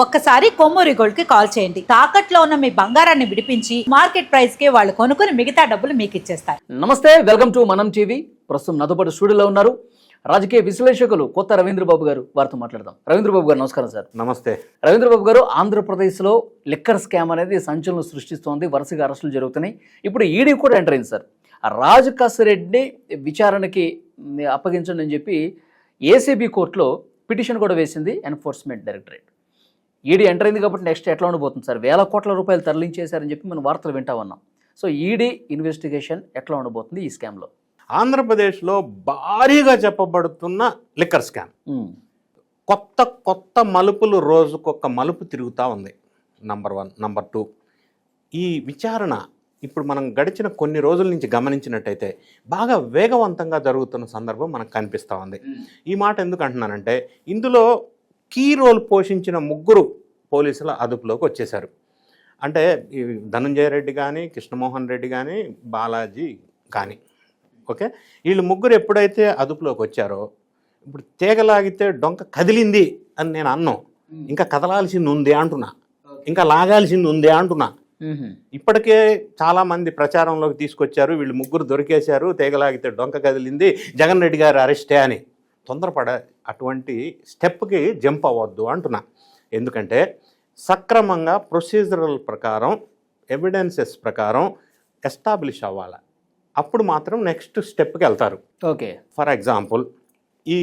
ఒక్కసారి కొమ్మూరి గోల్డ్కి కాల్ చేయండి. తాకట్లో ఉన్న మీ బంగారాన్ని విడిపించి మార్కెట్ ప్రైస్కి వాళ్ళు కొనుక్కుని మిగతా డబ్బులు మీకు ఇచ్చేస్తారు. నమస్తే వెల్కమ్ టు మనం టీవీ. ప్రస్తుతం నాతో పాటు స్టూడియోలో ఉన్నారు రాజకీయ విశ్లేషకులు కొత్త రవీంద్ర బాబు గారు. వారితో మాట్లాడదాం. రవీంద్ర బాబు గారు నమస్కారం సార్. నమస్తే. రవీంద్ర బాబు గారు ఆంధ్రప్రదేశ్లో లిక్కర్ స్కామ్ అనేది సంచలనం సృష్టిస్తోంది. వరుసగా అరెస్టులు జరుగుతున్నాయి. ఇప్పుడు ఈడీ కూడా ఎంటర్ అయింది సార్. ఆ రాజు రెడ్డిని విచారణకి అప్పగించండి అని చెప్పి ఏసీబీ కోర్టులో పిటిషన్ కూడా వేసింది ఎన్ఫోర్స్మెంట్ డైరెక్టరేట్. ఈడీ ఎంటర్ అయింది కాబట్టి నెక్స్ట్ ఎట్లా ఉండబోతుంది సార్? వేల కోట్ల రూపాయలు తరలించేశారని చెప్పి మనం వార్తలు వింటా ఉన్నాం. సో ఈడీ ఇన్వెస్టిగేషన్ ఎట్లా ఉండబోతుంది ఈ స్కామ్లో ఆంధ్రప్రదేశ్లో భారీగా చెప్పబడుతున్న లిక్కర్ స్కామ్ కొత్త కొత్త మలుపులు రోజుకొక మలుపు తిరుగుతూ ఉంది. నంబర్ వన్ నంబర్ టూ ఈ విచారణ ఇప్పుడు మనం గడిచిన కొన్ని రోజుల నుంచి గమనించినట్టయితే బాగా వేగవంతంగా జరుగుతున్న సందర్భం మనకు కనిపిస్తూ ఉంది. ఈ మాట ఎందుకు అంటున్నానంటే ఇందులో కీ రోల్ పోషించిన ముగ్గురు పోలీసుల అదుపులోకి వచ్చేశారు. అంటే ఈ ధనుంజయ రెడ్డి కానీ కృష్ణమోహన్ రెడ్డి కానీ బాలాజీ కానీ ఓకే? వీళ్ళు ముగ్గురు ఎప్పుడైతే అదుపులోకి వచ్చారో ఇప్పుడు తీగలాగితే డొంక కదిలింది అని నేను అన్నాం. ఇంకా కదలాల్సింది ఉంది అంటున్నా. ఇంకా లాగాల్సింది ఉంది అంటున్నా. ఇప్పటికే చాలా మంది ప్రచారంలోకి తీసుకొచ్చారు. వీళ్ళు ముగ్గురు దొరికేశారు. తీగలాగితే డొంక కదిలింది. జగన్ రెడ్డి గారు అరెస్టే అని. తొందరపడ అటువంటి స్టెప్కి జంప్ అవ్వద్దు అంటున్నా. ఎందుకంటే సక్రమంగా ప్రొసీజరల్ ప్రకారం ఎవిడెన్సెస్ ప్రకారం ఎస్టాబ్లిష్ అవ్వాలి. అప్పుడు మాత్రం నెక్స్ట్ స్టెప్కి వెళ్తారు. ఓకే. ఫర్ ఎగ్జాంపుల్ ఈ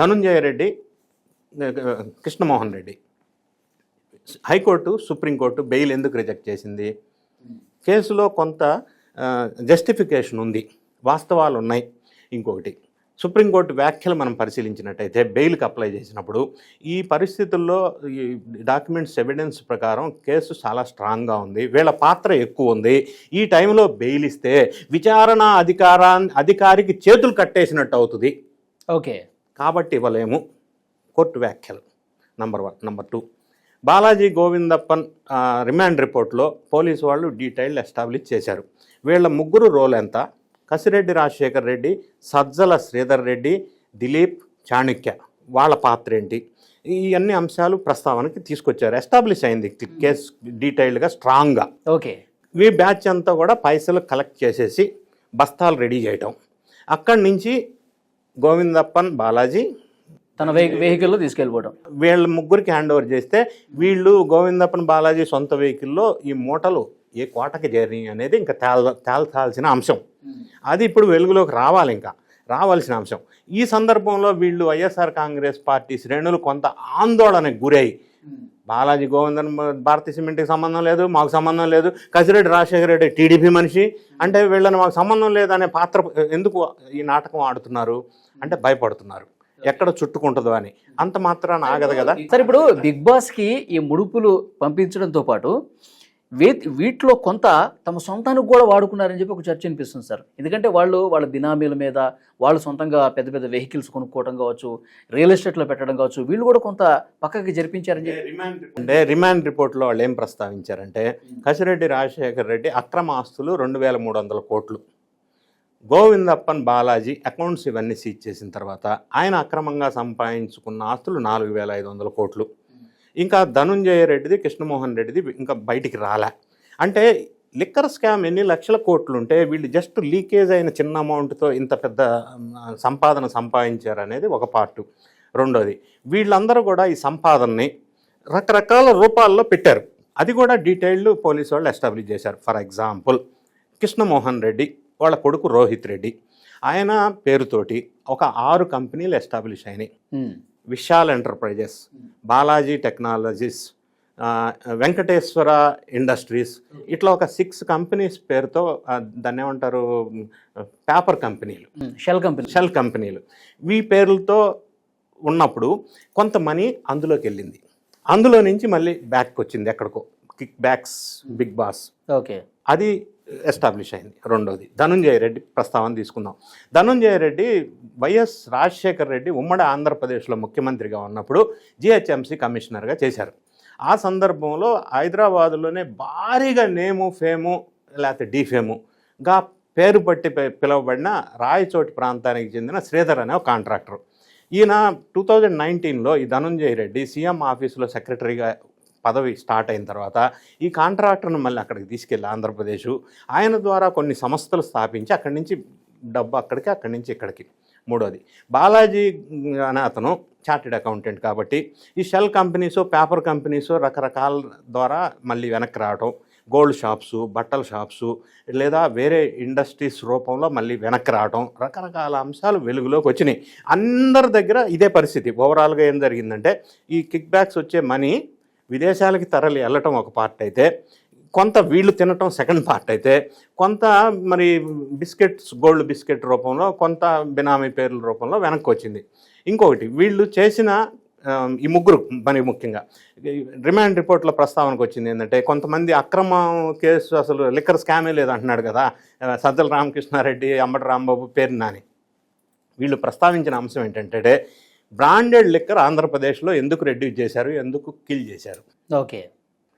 Dhanunjaya Reddy Krishnamohan Reddy. High court supreme court bail ఎందుకు రిజెక్ట్ చేసింది? కేసులో కొంత జస్టిఫికేషన్ ఉంది. వాస్తవాలు ఉన్నాయి ఇంకొకటి సుప్రీంకోర్టు వ్యాఖ్యలు మనం పరిశీలించినట్టయితే బెయిల్కి అప్లై చేసినప్పుడు ఈ పరిస్థితుల్లో ఈ డాక్యుమెంట్స్ ఎవిడెన్స్ ప్రకారం కేసు చాలా స్ట్రాంగ్గా ఉంది. వీళ్ళ పాత్ర ఎక్కువ ఉంది. ఈ టైంలో బెయిల్ ఇస్తే విచారణ అధికారా అధికారికి చేతులు కట్టేసినట్టు అవుతుంది. ఓకే. కాబట్టి ఇవ్వలేము. కోర్టు వ్యాఖ్యలు. Number one. Number two. Balaji Govindappan remand రిపోర్ట్లో పోలీసు వాళ్ళు డీటెయిల్ ఎస్టాబ్లిష్ చేశారు. వీళ్ళ ముగ్గురు రోల్ ఎంత కసిరెడ్డి రాజశేఖర్ రెడ్డి సజ్జల శ్రీధర్ రెడ్డి దిలీప్ చాణక్య వాళ్ళ పాత్ర ఏంటి? ఈ అన్ని అంశాలు ప్రస్తావనకి తీసుకొచ్చారు. ఎస్టాబ్లిష్ అయింది. కేసు డీటెయిల్డ్గా స్ట్రాంగ్గా. ఓకే. ఈ బ్యాచ్ అంతా కూడా పైసలు కలెక్ట్ చేసేసి బస్తాలు రెడీ చేయటం. అక్కడి నుంచి గోవిందప్పన్ బాలాజీ తన వెహి వెహికల్లో తీసుకెళ్ళిపోవడం వీళ్ళ ముగ్గురికి హ్యాండ్ ఓవర్ చేస్తే వీళ్ళు గోవిందప్పన్ బాలాజీ సొంత వెహికల్లో ఈ మూటలు ఏ కోటకి జర్నీ అనేది ఇంకా తేల తేల్చాల్సిన అంశం. అది ఇప్పుడు వెలుగులోకి రావాలి ఇంకా. రావాల్సిన అంశం. ఈ సందర్భంలో వీళ్ళు వైఎస్ఆర్ కాంగ్రెస్ పార్టీ శ్రేణులు కొంత ఆందోళనకు గురై బాలాజీ గోవిందన్ భారతీయ సిమెంట్కి సంబంధం లేదు మాకు సంబంధం లేదు. కసిరెడ్డి రాజశేఖర రెడ్డి టీడీపీ మనిషి. అంటే వీళ్ళని మాకు సంబంధం లేదనే పాత్ర ఎందుకు ఈ నాటకం ఆడుతున్నారు అంటే భయపడుతున్నారు. ఎక్కడ చుట్టుకుంటుందో అని. అంత మాత్రాన ఆగదు కదా. సరే ఇప్పుడు బిగ్ బాస్కి ఈ ముడుపులు పంపించడంతో పాటు వీ వీటిలో కొంత తమ సొంతానికి కూడా వాడుకున్నారని చెప్పి ఒక చర్చ అనిపిస్తుంది సార్. ఎందుకంటే వాళ్ళు వాళ్ళ బినామీల మీద వాళ్ళు సొంతంగా పెద్ద పెద్ద వెహికల్స్ కొనుక్కోవడం కావచ్చు రియల్ ఎస్టేట్లో పెట్టడం కావచ్చు వీళ్ళు కూడా కొంత పక్కకి జరిపించారని చెప్పి అంటే రిమాండ్ రిపోర్ట్లో వాళ్ళు ఏం ప్రస్తావించారంటే కసిరెడ్డి రాజశేఖర్ రెడ్డి అక్రమ ఆస్తులు రెండు వేల మూడు వందల కోట్లు. గోవిందప్పన్ బాలాజీ అకౌంట్స్ ఇవన్నీ సీజ్ చేసిన తర్వాత ఆయన అక్రమంగా సంపాదించుకున్న ఆస్తులు నాలుగు వేల ఐదు వందల కోట్లు. ఇంకా ధనుంజయ రెడ్డిది కృష్ణమోహన్ రెడ్డిది ఇంకా బయటికి రాలే. అంటే లిక్కర్ స్కామ్ ఎన్ని లక్షల కోట్లు ఉంటే వీళ్ళు జస్ట్ లీకేజ్ అయిన చిన్న అమౌంట్తో ఇంత పెద్ద సంపాదన సంపాదించారు అనేది ఒక పార్టు. రెండోది వీళ్ళందరూ కూడా ఈ సంపాదనని రకరకాల రూపాల్లో పెట్టారు. అది కూడా డీటెయిల్డ్ పోలీసు వాళ్ళు ఎస్టాబ్లిష్ చేశారు. ఫర్ ఎగ్జాంపుల్ కృష్ణమోహన్ రెడ్డి వాళ్ళ కొడుకు రోహిత్ రెడ్డి ఆయన పేరుతోటి ఒక ఆరు కంపెనీలు ఎస్టాబ్లిష్ అయినాయి. Vishal enterprises Balaji technologies Venkateswara industries. ఇట్లా ఒక సిక్స్ కంపెనీస్ పేరుతో దాన్ని ఏమంటారు పేపర్ కంపెనీలు. Shell company. షెల్ కంపెనీలు. ఈ పేర్లతో ఉన్నప్పుడు కొంత మనీ అందులోకి వెళ్ళింది. అందులో నుంచి మళ్ళీ బ్యాక్ వచ్చింది ఎక్కడికో. Kickbacks big boss. ఓకే. అది ఎస్టాబ్లిష్ అయింది. రెండోది ధనుంజయ రెడ్డి ప్రస్తావన తీసుకుందాం. ధనుంజయ రెడ్డి వైఎస్ రాజశేఖర్ రెడ్డి ఉమ్మడి ఆంధ్రప్రదేశ్లో ముఖ్యమంత్రిగా ఉన్నప్పుడు జిహెచ్ఎంసీ కమిషనర్గా చేశారు. ఆ సందర్భంలో హైదరాబాదులోనే భారీగా నేము ఫేము లేకపోతే డీఫేముగా పేరు పట్టి పిలువబడిన రాయచోటి ప్రాంతానికి చెందిన శ్రీధర్ అనే ఒక కాంట్రాక్టర్. ఈయన టూ థౌజండ్ నైన్టీన్లో ఈ ధనుంజయ రెడ్డి సీఎం ఆఫీసులో సెక్రటరీగా పదవి స్టార్ట్ అయిన తర్వాత ఈ కాంట్రాక్టర్ను మళ్ళీ అక్కడికి తీసుకెళ్ళి ఆంధ్రప్రదేశ్. ఆయన ద్వారా కొన్ని సంస్థలు స్థాపించి అక్కడి నుంచి డబ్బు అక్కడికి అక్కడి నుంచి ఇక్కడికి. మూడోది బాలాజీ అనే అతను చార్టెడ్ అకౌంటెంట్ కాబట్టి ఈ షెల్ కంపెనీస్ పేపర్ కంపెనీస్ రకరకాల ద్వారా మళ్ళీ వెనక్కి రావటం గోల్డ్ షాప్స్ బట్టల షాప్సు లేదా వేరే ఇండస్ట్రీస్ రూపంలో మళ్ళీ వెనక్కి రావటం రకరకాల అంశాలు వెలుగులోకి వచ్చినాయి. అందరి దగ్గర ఇదే పరిస్థితి. ఓవరాల్గా ఏం జరిగిందంటే ఈ కిక్ బ్యాక్స్ వచ్చే మనీ విదేశాలకి తరలి వెళ్ళటం ఒక పార్ట్ అయితే కొంత వీళ్ళు తినటం సెకండ్ పార్ట్ అయితే కొంత మరి బిస్కెట్స్ గోల్డ్ బిస్కెట్ రూపంలో కొంత బినామీ పేర్ల రూపంలో వెనక్కి వచ్చింది. ఇంకొకటి వీళ్ళు చేసిన ఈ ముగ్గురు మరి ముఖ్యంగా రిమాండ్ రిపోర్ట్లో ప్రస్తావనకు వచ్చింది ఏంటంటే కొంతమంది అక్రమ కేసు అసలు లిక్కర్ స్కామే లేదు అంటున్నాడు కదా సజ్జల రామకృష్ణారెడ్డి అంబటి రాంబాబు పేరు నాని. వీళ్ళు ప్రస్తావించిన అంశం ఏంటంటే బ్రాండెడ్ లిక్కర్ ఆంధ్రప్రదేశ్లో ఎందుకు రెడ్యూస్ చేశారు ఎందుకు కిల్ చేశారు? ఓకే.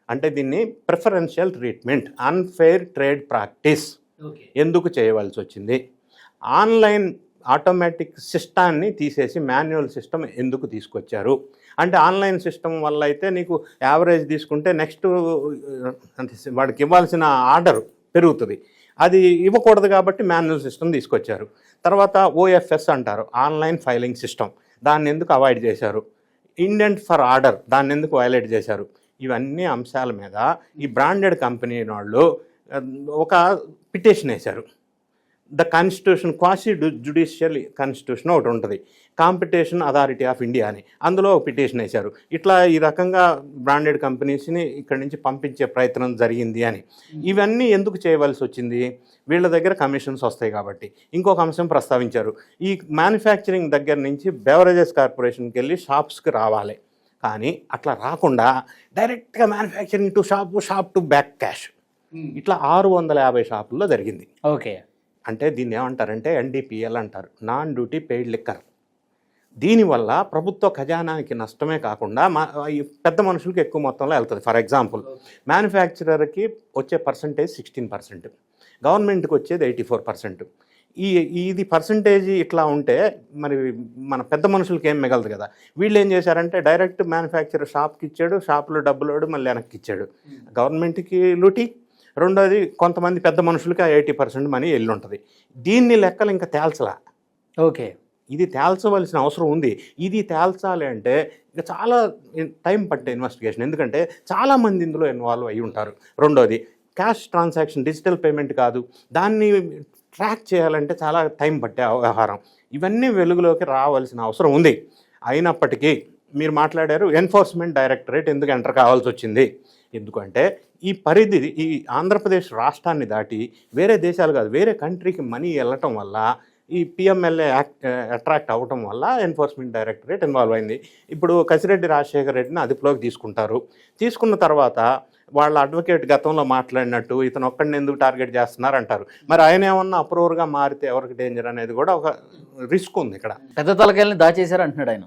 అంటే దీన్ని preferential treatment unfair trade practice ఎందుకు చేయవలసి వచ్చింది? ఆన్లైన్ ఆటోమేటిక్ సిస్టాన్ని తీసేసి మాన్యువల్ సిస్టమ్ ఎందుకు తీసుకొచ్చారు? అంటే ఆన్లైన్ సిస్టమ్ వల్ల అయితే నీకు యావరేజ్ తీసుకుంటే నెక్స్ట్ వాడికి ఇవ్వాల్సిన ఆర్డర్ పెరుగుతుంది. అది ఇవ్వకూడదు కాబట్టి మాన్యువల్ సిస్టమ్ తీసుకొచ్చారు. తర్వాత ఓఎఫ్ఎస్ అంటారు ఆన్లైన్ ఫైలింగ్ సిస్టమ్. దాన్ని ఎందుకు అవాయిడ్ చేశారు? ఇండెంట్ ఫర్ ఆర్డర్ దాన్ని ఎందుకు వైలేట్ చేశారు? ఇవన్నీ అంశాల మీద ఈ బ్రాండెడ్ కంపెనీ వాళ్ళు ఒక పిటిషన్ వేశారు. The constitution quasi judicial constitution ఒకటి ఉంటుంది. కాంపిటీషన్ అథారిటీ ఆఫ్ ఇండియా అని. అందులో ఒక పిటిషన్ వేశారు. ఇట్లా ఈ రకంగా బ్రాండెడ్ కంపెనీస్ని ఇక్కడి నుంచి పంపించే ప్రయత్నం జరిగింది అని. ఇవన్నీ ఎందుకు చేయవలసి వచ్చింది? వీళ్ళ దగ్గర కమిషన్స్ వస్తాయి కాబట్టి. ఇంకొక అంశం ప్రస్తావించారు. ఈ మ్యానుఫ్యాక్చరింగ్ దగ్గర నుంచి బెవరేజెస్ కార్పొరేషన్కి వెళ్ళి షాప్స్కి రావాలి. కానీ అట్లా రాకుండా డైరెక్ట్గా manufacturing to shop shop to back cash. ఇట్లా ఆరు వందల యాభై షాపుల్లో జరిగింది. ఓకే. అంటే దీన్ని ఏమంటారంటే ఎన్డీపీఎల్ అంటారు. Non duty paid liquor. దీనివల్ల ప్రభుత్వ ఖజానానికి నష్టమే కాకుండా మా ఈ పెద్ద మనుషులకి ఎక్కువ మొత్తంలో వెళ్తుంది. ఫర్ ఎగ్జాంపుల్ మ్యానుఫ్యాక్చరర్కి వచ్చే పర్సంటేజ్ సిక్స్టీన్ పర్సెంట్. గవర్నమెంట్కి వచ్చేది ఎయిటీ ఫోర్ పర్సెంట్. ఈ ఇది పర్సంటేజ్ ఇట్లా ఉంటే మరి మన పెద్ద మనుషులకి ఏం మిగలదు కదా. వీళ్ళు ఏం చేశారంటే డైరెక్ట్ మ్యానుఫ్యాక్చరర్ షాప్కి ఇచ్చాడు షాప్లో డబ్బులోడు మళ్ళీ వెనక్కి ఇచ్చాడు. గవర్నమెంట్కి లూటి రెండోది కొంతమంది పెద్ద మనుషులకి ఎయిటీ పర్సెంట్ మనీ వెళ్ళి ఉంటుంది దీన్ని లెక్కలు ఇంకా తేల్చలా. ఓకే. ఇది తేల్చవలసిన అవసరం ఉంది. ఇది తేల్చాలి అంటే ఇక చాలా టైం పట్టే ఇన్వెస్టిగేషన్. ఎందుకంటే చాలామంది ఇందులో ఇన్వాల్వ్ అయి ఉంటారు. రెండోది క్యాష్ ట్రాన్సాక్షన్ డిజిటల్ పేమెంట్ కాదు. దాన్ని ట్రాక్ చేయాలంటే చాలా టైం పట్టే వ్యవహారం. ఇవన్నీ వెలుగులోకి రావాల్సిన అవసరం ఉంది. అయినప్పటికీ మీరు మాట్లాడారు ఎన్ఫోర్స్మెంట్ డైరెక్టరేట్ ఎందుకు ఎంటర్ కావాల్సి వచ్చింది? ఎందుకంటే ఈ పరిధి ఈ ఆంధ్రప్రదేశ్ రాష్ట్రాన్ని దాటి వేరే దేశాలు కాదు వేరే కంట్రీకి మనీ వెళ్ళటం వల్ల ఈ పిఎంఎల్ఏ యాక్ట్ అట్రాక్ట్ అవ్వటం వల్ల ఎన్ఫోర్స్మెంట్ డైరెక్టరేట్ ఇన్వాల్వ్ అయింది. ఇప్పుడు కసిరెడ్డి రాజశేఖర రెడ్డిని అదుపులోకి తీసుకుంటారు. తీసుకున్న తర్వాత వాళ్ళ అడ్వకేట్ గతంలో మాట్లాడినట్టు ఇతను ఒక్కడిని ఎందుకు టార్గెట్ చేస్తున్నారు అంటారు మరి ఆయన ఏమన్నా అప్రూవర్గా మారితే ఎవరికి డేంజర్ అనేది కూడా ఒక రిస్క్ ఉంది ఇక్కడ. పెద్ద తలకాయలని దాచేశారు అంటున్నాడు ఆయన.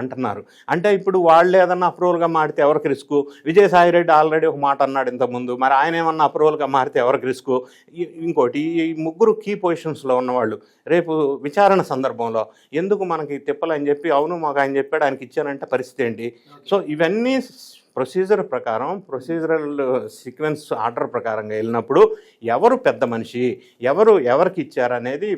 అంటున్నారు. అంటే ఇప్పుడు వాళ్ళు ఏదన్నా అప్రూవల్గా మారితే ఎవరికి రిస్క్ విజయసాయి రెడ్డి ఆల్రెడీ ఒక మాట అన్నాడు ఇంతకుముందు. మరి ఆయన ఏమన్నా అప్రూవల్గా మారితే ఎవరికి రిస్క్ ఇంకోటి ఈ ముగ్గురు కీ పొజిషన్స్లో ఉన్నవాళ్ళు రేపు విచారణ సందర్భంలో ఎందుకు మనకి తిప్పలని చెప్పి అవును మాకు ఆయన చెప్పాడు ఆయనకి ఇచ్చానంటే పరిస్థితి ఏంటి? సో ఇవన్నీ ప్రొసీజర్ ప్రకారం ప్రొసీజరల్ సీక్వెన్స్ ఆర్డర్ ప్రకారంగా వెళ్ళినప్పుడు ఎవరు పెద్ద మనిషి ఎవరు ఎవరికి ఇచ్చారనేది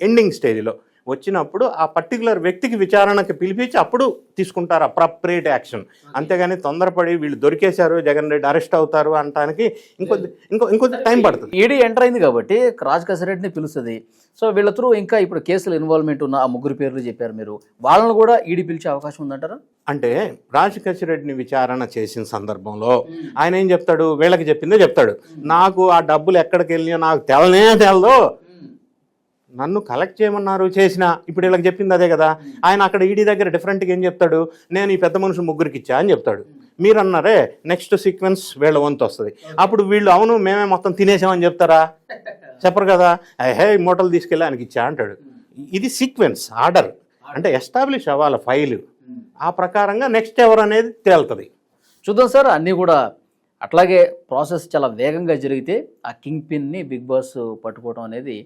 ఎండింగ్ స్టేజ్లో. వచ్చినప్పుడు ఆ పర్టికులర్ వ్యక్తికి విచారణకి పిలిపించి అప్పుడు తీసుకుంటారు అప్రాప్రియేట్ యాక్షన్ అంతేగాని తొందరపడి వీళ్ళు దొరికేశారు జగన్ రెడ్డి అరెస్ట్ అవుతారు అనటానికి ఇంకో ఇంకో ఇంకొంచెం టైం పడుతుంది. ఈడీ ఎంటర్ అయింది కాబట్టి రాజ్ కసిరెడ్డిని పిలుస్తుంది. సో వీళ్ళ త్రూ ఇంకా ఇప్పుడు కేసులు ఇన్వాల్వ్మెంట్ ఉన్న ఆ ముగ్గురు పేర్లు చెప్పారు మీరు. వాళ్ళని కూడా ఈడీ పిలిచే అవకాశం ఉందంటారా? అంటే రాజకేశ్ రెడ్డిని విచారణ చేసిన సందర్భంలో ఆయన ఏం చెప్తాడు? వీళ్ళకి చెప్పిందే చెప్తాడు. నాకు ఆ డబ్బులు ఎక్కడికి వెళ్ళినా నాకు తెలనే తెలదు. నన్ను కలెక్ట్ చేయమన్నారు చేసిన ఇప్పుడు వీళ్ళకి చెప్పింది అదే కదా. ఆయన అక్కడ ఈడీ దగ్గర డిఫరెంట్గా ఏం చెప్తాడు? నేను ఈ పెద్ద మనుషులు ముగ్గురికి ఇచ్చా అని చెప్తాడు. మీరు అన్నారే నెక్స్ట్ సీక్వెన్స్ వీళ్ళ వంతు వస్తుంది. అప్పుడు వీళ్ళు అవును మేమే మొత్తం తినేసామని చెప్తారా? చెప్పరు కదా. హే మోటల్ మూటలు తీసుకెళ్ళి ఆయనకి ఇచ్చా అంటాడు. ఇది సీక్వెన్స్ ఆర్డర్ అంటే ఎస్టాబ్లిష్ అవ్వాలి ఫైల్ ఆ ప్రకారంగా నెక్స్ట్ ఎవరు అనేది తేలుతుంది. చూద్దాం సార్ అన్నీ కూడా అట్లాగే ప్రాసెస్ చాలా వేగంగా జరిగితే ఆ కింగ్ పిన్ని బిగ్ బాస్ పట్టుకోవడం అనేది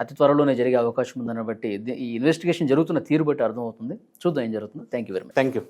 అతి త్వరలోనే జరిగే అవకాశం ఉందని బట్టి ఈ ఇన్వెస్టిగేషన్ జరుగుతున్న తీరు బట్టి అర్థమవుతుంది. చూద్దాం ఏం జరుగుతుందో. Thank you very much thank you